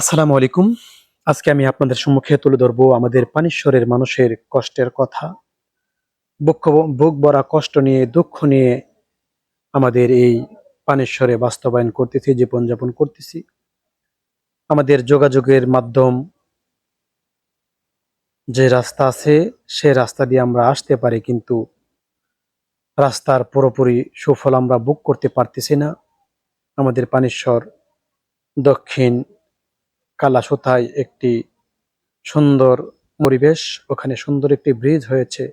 আসসালামু আলাইকুম। আজকে আমি আপনাদের সম্মুখে তুলে ধরবো আমাদের পানিশ্বরের মানুষের কষ্টের কথা। বুক বুক ভরা কষ্ট নিয়ে, দুঃখ নিয়ে আমাদের এই পানিশ্বরে বাস্তবায়ন করতেছি, জীবনযাপন করতেছি। আমাদের যোগাযোগের মাধ্যম যে রাস্তা আছে, সে রাস্তা দিয়ে আমরা আসতে পারি, কিন্তু রাস্তার পুরোপুরি সুফল আমরা বুক করতে পারতেছি না। আমাদের পানিশ্বর দক্ষিণ কালাসোথায় একটি সুন্দর পরিবেশ, ওখানে সুন্দর একটি ব্রিজ হয়েছে।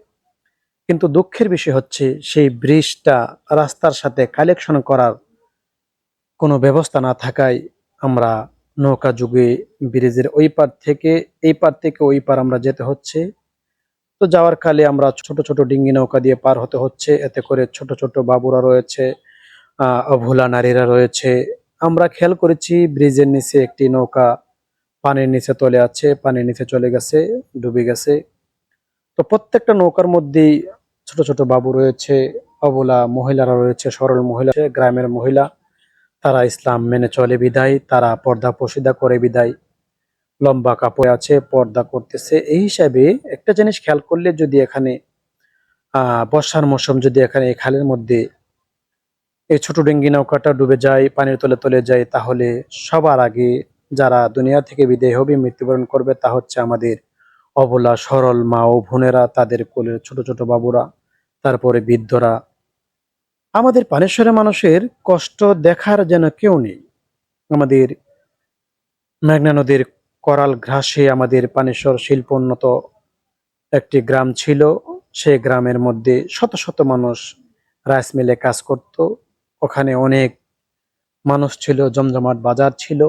কিন্তু দুঃখের বিষয় হচ্ছে, সেই ব্রিজটা রাস্তার সাথে কালেকশন করার কোনো ব্যবস্থা না থাকায় আমরা নৌকা যুগে ব্রিজের ওই পার থেকে, এই পার থেকে ওই পার আমরা যেতে হচ্ছে। তো যাওয়ার কালে আমরা ছোট ছোট ডিঙ্গি নৌকা দিয়ে পার হতে হচ্ছে। এতে করে ছোট ছোট বাবুরা রয়েছে অভুলা নারীরা রয়েছে। আমরা খেয়াল করেছি, ব্রিজের নিচে একটি নৌকা পানির নিচে তলে আছে, পানির নিচে চলে গেছে, ডুবে গেছে। তো প্রত্যেকটা নৌকার মধ্যেই ছোট ছোট বাবু রয়েছে, অবলা মহিলারা রয়েছে, সরল মহিলা, গ্রামের মহিলা। তারা ইসলাম মেনে চলে বিদায়, তারা পর্দা পশিদা করে বিদায়। লম্বা কাপড় আছে, পর্দা করতেছে। এই হিসাবে একটা জিনিস খেয়াল করলে যদি এখানে বর্ষার মৌসুম যদি এখানে এই খালের মধ্যে এই ছোট ডেঙ্গি নৌকাটা ডুবে যায়, পানির তলে তলে যায়, তাহলে সবার আগে যারা দুনিয়া থেকে বিদায় হবে মৃত্যুবরণ করবে, তা হচ্ছে আমাদের অবলা, সরল মা ও বোনেরা, তাদের কোলের ছোট ছোট বাবুরা, তারপরে বৃদ্ধরা। আমাদের পানেশ্বরের মানুষের কষ্ট দেখার যেন কেউ নেই। আমাদের মেঘনা নদীর করাল ঘাসে আমাদের পানেশ্বর শিল্পোন্নত একটি গ্রাম ছিল। সেই গ্রামের মধ্যে শত শত মানুষ রাইস মিলে কাজ করত। ওখানে অনেক মানুষ ছিল, জমজমাট বাজার ছিল।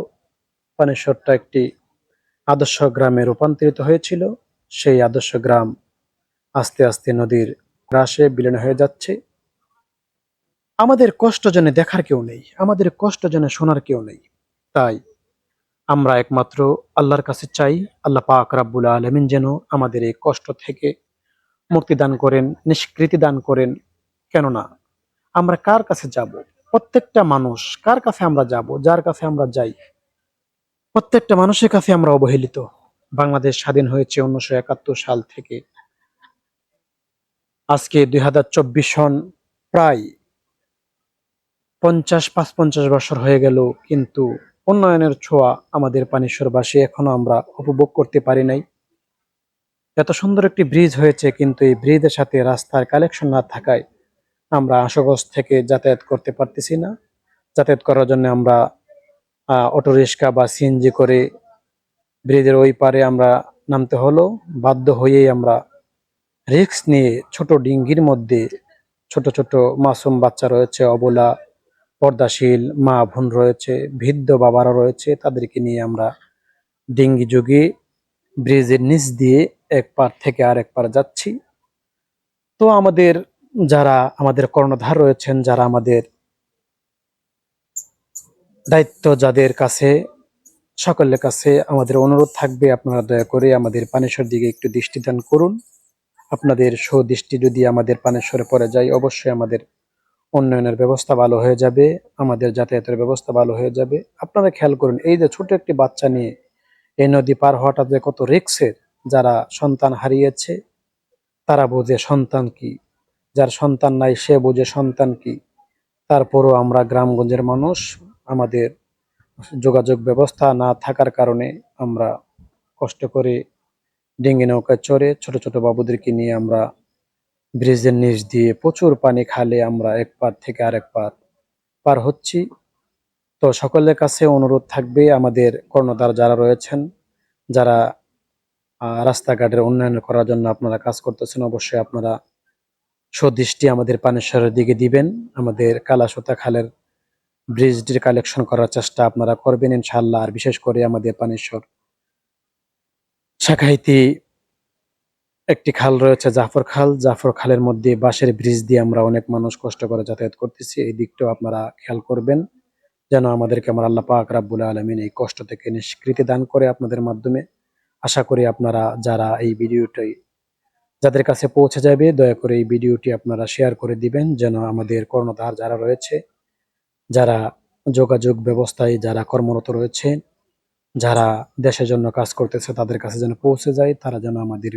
পানেশ্বরটা একটি আদর্শ গ্রামে রূপান্তরিত হয়েছিল। সেই আদর্শ গ্রাম আস্তে আস্তে নদীর গ্রাসে বিলীন হয়ে যাচ্ছে। আমাদের কষ্ট জেনে দেখার কেউ নেই, আমাদের কষ্ট জেনে শোনার কেউ নেই। তাই আমরা একমাত্র আল্লাহর কাছে চাই, আল্লাহ পাক রাব্বুল আলমিন যেন আমাদের এই কষ্ট থেকে মুক্তি দান করেন, নিষ্কৃতি দান করেন। কেননা আমরা কার কাছে যাব? প্রত্যেকটা মানুষ কার কাছে আমরা যাব? যার কাছে আমরা যাই? প্রত্যেকটা মানুষের কাছে আমরা অবহেলিত। বাংলাদেশ স্বাধীন হয়েছে উনিশশো একাত্তর সাল থেকে। আজকে দুই হাজার চব্বিশ সন প্রায় পঞ্চাশ পাঁচ পঞ্চাশ বছর হয়ে গেল, কিন্তু উন্নয়নের ছোঁয়া আমাদের পানিশ্বরবাসী এখনও আমরা উপভোগ করতে পারি নাই। এত সুন্দর একটি ব্রিজ হয়েছে, কিন্তু এই ব্রিজের সাথে রাস্তার কালেকশন না থাকায় আমরা আশুগঞ্জ থেকে যাতায়াত করতে পারতেছি না। যাতায়াত করার জন্য আমরা অটো রিক্সা বা সিএনজি করে ব্রিজের ওই পারে আমরা নামতে হলো। বাধ্য হয়েই আমরা রিক্স নিয়ে ছোট ডিঙ্গির মধ্যে ছোট ছোট মাসুম বাচ্চা রয়েছে, অবলা, পর্দাশীল, মা বোন রয়েছে, বৃদ্ধ বাবারা রয়েছে। তাদেরকে নিয়ে আমরা ডিঙ্গি যোগে ব্রিজের নিচ দিয়ে এক পার থেকে আরেক পার যাচ্ছি। তো আমাদের যারা, আমাদের কর্ণধার রয়েছেন, যারা আমাদের দায়িত্ব যাদের কাছে, সকলের কাছে আমাদের অনুরোধ থাকবে, আপনারা দয়া করে আমাদের পানেশ্বর দিকে একটু দৃষ্টিদান করুন। আপনাদের সুদৃষ্টি যদি আমাদের পানেশ্বরে পড়ে যায়, অবশ্যই আমাদের উন্নয়নের ব্যবস্থা ভালো হয়ে যাবে, আমাদের যাতায়াতের ব্যবস্থা ভালো হয়ে যাবে। আপনারা খেয়াল করুন, এই যে ছোট একটি বাচ্চা নিয়ে এই নদী পার হওয়াটা যে কত রিক্সের, যারা সন্তান হারিয়েছে, তারা বোঝে সন্তান কি? যার সন্তান নাই, সে বোঝে সন্তান কি? তারপরও আমরা গ্রামগঞ্জের মানুষ আমাদের যোগাযোগ ব্যবস্থা না থাকার কারণে আমরা কষ্ট করে ডেঙ্গি নৌকায় চড়ে ছোট ছোট বাবুদেরকে নিয়ে আমরা ব্রিজের নিচ দিয়ে প্রচুর পানি খালে আমরা এক পার থেকে আরেক পার পার হচ্ছি। তো সকলের কাছে অনুরোধ থাকবে আমাদের কর্ণধার যারা রয়েছেন, যারা রাস্তাঘাটের উন্নয়ন করার জন্য আপনারা কাজ করতেছেন, অবশ্যই আপনারা সদৃষ্টি আমাদের পানেশ্বরের দিকে দিবেন। আমাদের কালাসোতা খালের ব্রিজটির কালেকশন করার চেষ্টা আপনারা করবেন ইনশাল্লাহ আর বিশেষ করে আমাদের পানেশ্বর শাখাইতি একটি খাল রয়েছে, জাফর খাল। জাফর খালের মধ্যে বাঁশের ব্রিজ দিয়ে আমরা অনেক মানুষ কষ্ট করে যাতায়াত করতেছি। এই দিকটাও আপনারা খেয়াল করবেন। যেন আমাদেরকে আমার আল্লাহ পাক রাব্বুল আলমিন এই কষ্ট থেকে নিষ্কৃতি দান করে আপনাদের মাধ্যমে। আশা করি আপনারা যারা এই ভিডিওটি যাদের কাছে পৌঁছে যাবে, দয়া করে এই ভিডিওটি আপনারা শেয়ার করে দিবেন। যেন আমাদের কর্ণধার যারা রয়েছে যারা যোগাযোগ ব্যবস্থায় যারা কর্মরত রয়েছে, যারা দেশের জন্য কাজ করতেছে, তাদের কাছে যেন পৌঁছে যায়, তারা যেন আমাদের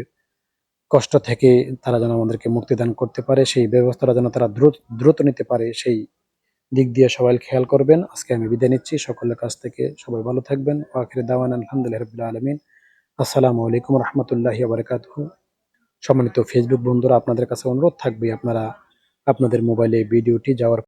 কষ্ট থেকে তারা যেন আমাদেরকে মুক্তিদান করতে পারে, সেই ব্যবস্থাটা যেন তারা দ্রুত দ্রুত নিতে পারে, সেই দিক দিয়ে সবাই খেয়াল করবেন। আজকে আমি বিদায় নিচ্ছি। সকলের কাছ থেকে সবাই ভালো থাকবেন। আখির দাওয়ান, আলহামদুলিল্লাহ রবিল আলমিন। আসসালামু আলাইকুম রহমতুল্লাহি বারকাত সম্মানিত ফেসবুক বন্ধুরা, আপনাদের কাছে অনুরোধ থাকবে আপনারা আপনাদের মোবাইলে ভিডিওটি যাওয়ার